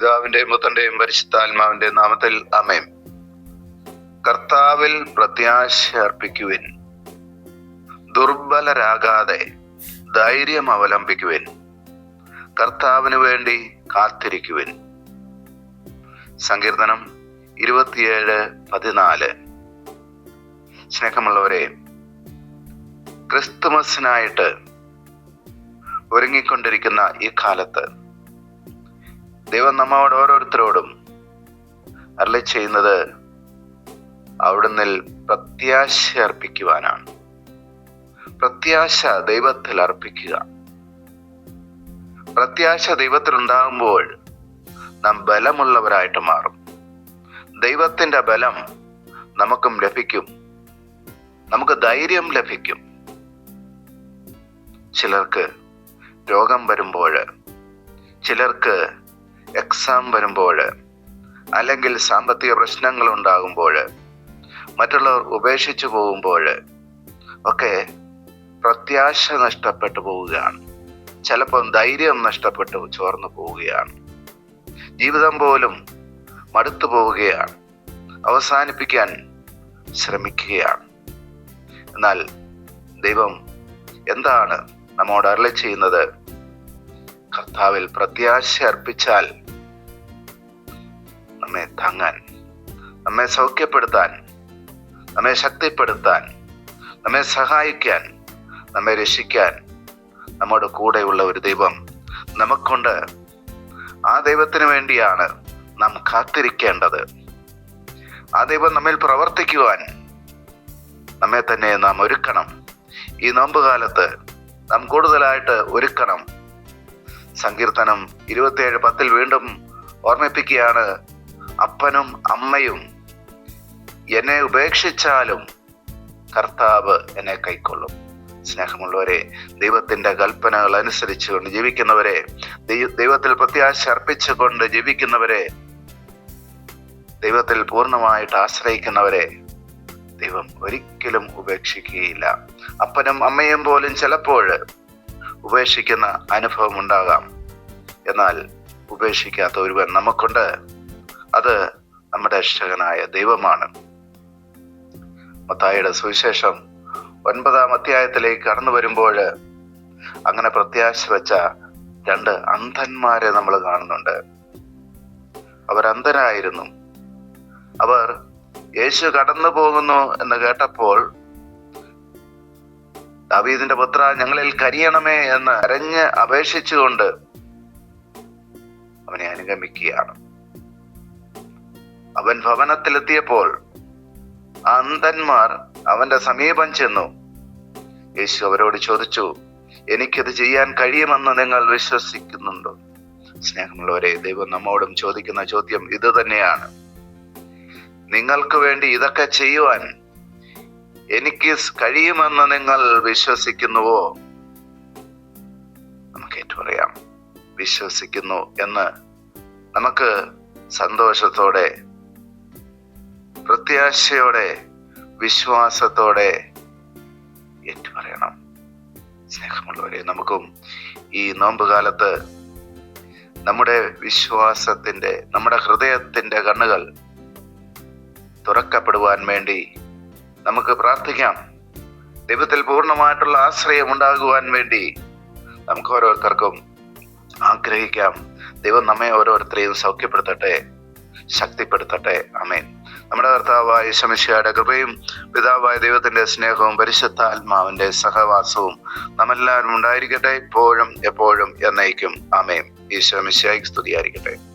പിതാവിന്റെയും പുത്രന്റെയും പരിശുദ്ധാത്മാവിന്റെ നാമത്തിൽ അമേം കർത്താവിൽ പ്രത്യാശ അർപ്പിക്കുവിൻ. ദുർബലരാകാതെ ധൈര്യം അവലംബിക്കുവിൻ. കർത്താവിന് വേണ്ടി കാത്തിരിക്കുവിൻ. സങ്കീർത്തനം ഇരുപത്തിയേഴ് പതിനാല്. സ്നേഹമുള്ളവരെ ക്രിസ്തുമസിനായിട്ട് ഒരുങ്ങിക്കൊണ്ടിരിക്കുന്ന ഈ കാലത്ത് ദൈവം നമ്മോട് ഓരോരുത്തരോടും അരളി ചെയ്യുന്നത് അവിടുന്ന് പ്രത്യാശ അർപ്പിക്കുവാനാണ്. പ്രത്യാശ ദൈവത്തിൽ അർപ്പിക്കുക. പ്രത്യാശ ദൈവത്തിൽ ഉണ്ടാകുമ്പോൾ നാം ബലമുള്ളവരായിട്ട് മാറും. ദൈവത്തിന്റെ ബലം നമുക്കും ലഭിക്കും. നമുക്ക് ധൈര്യം ലഭിക്കും. ചിലർക്ക് രോഗം വരുമ്പോൾ ചിലർക്ക് എക്സാം വരുമ്പോൾ അല്ലെങ്കിൽ സാമ്പത്തിക പ്രശ്നങ്ങൾ ഉണ്ടാകുമ്പോൾ മറ്റുള്ളവർ ഉപേക്ഷിച്ചു പോകുമ്പോൾ ഒക്കെ പ്രത്യാശ നഷ്ടപ്പെട്ടു പോവുകയാണ്. ചിലപ്പം ധൈര്യം നഷ്ടപ്പെട്ടു ചോർന്നു പോവുകയാണ്. ജീവിതം പോലും മടുത്തു പോവുകയാണ്. അവസാനിപ്പിക്കാൻ ശ്രമിക്കുകയാണ്. എന്നാൽ ദൈവം എന്താണ് നമ്മോട് അരളി ചെയ്യുന്നത്? കർത്താവിൽ പ്രത്യാശ അർപ്പിച്ചാൽ നമ്മെ താങ്ങാൻ നമ്മെ സൗഖ്യപ്പെടുത്താൻ നമ്മെ ശക്തിപ്പെടുത്താൻ നമ്മെ സഹായിക്കാൻ നമ്മെ രക്ഷിക്കാൻ നമ്മുടെ കൂടെയുള്ള ഒരു ദൈവം നമുക്കുണ്ട്. ആ ദൈവത്തിന് വേണ്ടിയാണ് നാം കാത്തിരിക്കേണ്ടത്. ആ ദൈവം നമ്മിൽ പ്രവർത്തിക്കുവാൻ നമ്മെ തന്നെ നാം ഒരുക്കണം. ഈ നോമ്പുകാലത്ത് നാം കൂടുതലായിട്ട് ഒരുക്കണം. സങ്കീർത്തനം ഇരുപത്തിയേഴ് പത്തിൽ വീണ്ടും ഓർമ്മിപ്പിക്കുകയാണ്. അപ്പനും അമ്മയും എന്നെ ഉപേക്ഷിച്ചാലും കർത്താവ് എന്നെ കൈക്കൊള്ളും. സ്നേഹമുള്ളവരെ ദൈവത്തിന്റെ കൽപ്പനകൾ അനുസരിച്ചുകൊണ്ട് ജീവിക്കുന്നവരെ ദൈവത്തിൽ പ്രത്യാശ അർപ്പിച്ചുകൊണ്ട് ജീവിക്കുന്നവരെ ദൈവത്തിൽ പൂർണമായിട്ട് ആശ്രയിക്കുന്നവരെ ദൈവം ഒരിക്കലും ഉപേക്ഷിക്കുകയില്ല. അപ്പനും അമ്മയും പോലും ചിലപ്പോൾ ഉപേക്ഷിക്കുന്ന അനുഭവം ഉണ്ടാകാം എന്നാൽ ഉപേക്ഷിക്കാത്ത ഒരുവൻ നമുക്കുണ്ട്. അത് നമ്മുടെ രക്ഷകനായ ദൈവമാണ്. മത്തായിയുടെ സുവിശേഷം ഒൻപതാം അധ്യായത്തിലേക്ക് കടന്നു വരുമ്പോൾ അങ്ങനെ പ്രത്യാശ വെച്ച രണ്ട് അന്ധന്മാരെ നമ്മൾ കാണുന്നുണ്ട്. അവർ അന്ധനായിരുന്നു അവർ യേശു കടന്നു പോകുന്നു എന്ന് കേട്ടപ്പോൾ ദാവീദിന്റെ പുത്ര ഞങ്ങളിൽ കരിയണമേ എന്ന് അരഞ്ഞ് അപേക്ഷിച്ചുകൊണ്ട് അവനെ അനുഗമിക്കുകയാണ്. അവൻ ഭവനത്തിലെത്തിയപ്പോൾ അന്ധന്മാർ അവന്റെ സമീപം ചെന്നു. യേശു അവരോട് ചോദിച്ചു എനിക്കത് ചെയ്യാൻ കഴിയുമെന്ന് നിങ്ങൾ വിശ്വസിക്കുന്നുണ്ടോ? സ്നേഹമുള്ളവരെ ദൈവം നമ്മോടും ചോദിക്കുന്ന ചോദ്യം ഇത് തന്നെയാണ് നിങ്ങൾക്ക് വേണ്ടി ഇതൊക്കെ ചെയ്യുവാൻ എനിക്ക് കഴിയുമെന്ന് നിങ്ങൾ വിശ്വസിക്കുന്നുവോ? നമുക്ക് ഏറ്റു പറയാം. വിശ്വസിക്കുന്നു എന്ന് നമുക്ക് സന്തോഷത്തോടെ പ്രത്യാശയോടെ വിശ്വാസത്തോടെ ഏറ്റു പറയണം. സ്നേഹമുള്ളവരെ നമുക്കും ഈ നോമ്പ് കാലത്ത് നമ്മുടെ വിശ്വാസത്തിന്റെ നമ്മുടെ ഹൃദയത്തിന്റെ കണ്ണുകൾ തുറക്കപ്പെടുവാൻ വേണ്ടി നമുക്ക് പ്രാർത്ഥിക്കാം. ദൈവത്തിൽ പൂർണമായിട്ടുള്ള ആശ്രയം ഉണ്ടാകുവാൻ വേണ്ടി നമുക്ക് ഓരോരുത്തർക്കും ആഗ്രഹിക്കാം. ദൈവം നമ്മെ ഓരോരുത്തരെയും സൗഖ്യപ്പെടുത്തട്ടെ ശക്തിപ്പെടുത്തട്ടെ. അമേൻ നമ്മുടെ കർത്താവായ ശമിഷയുടെ കൃപയും പിതാവായ ദൈവത്തിന്റെ സ്നേഹവും പരിശുദ്ധ ആത്മാവിന്റെ സഹവാസവും നമ്മെല്ലാവരും ഉണ്ടായിരിക്കട്ടെ. ഇപ്പോഴും എപ്പോഴും എന്നേക്കും. അമേൻ ഈശോ മിശിയായി സ്തുതിയായിരിക്കട്ടെ.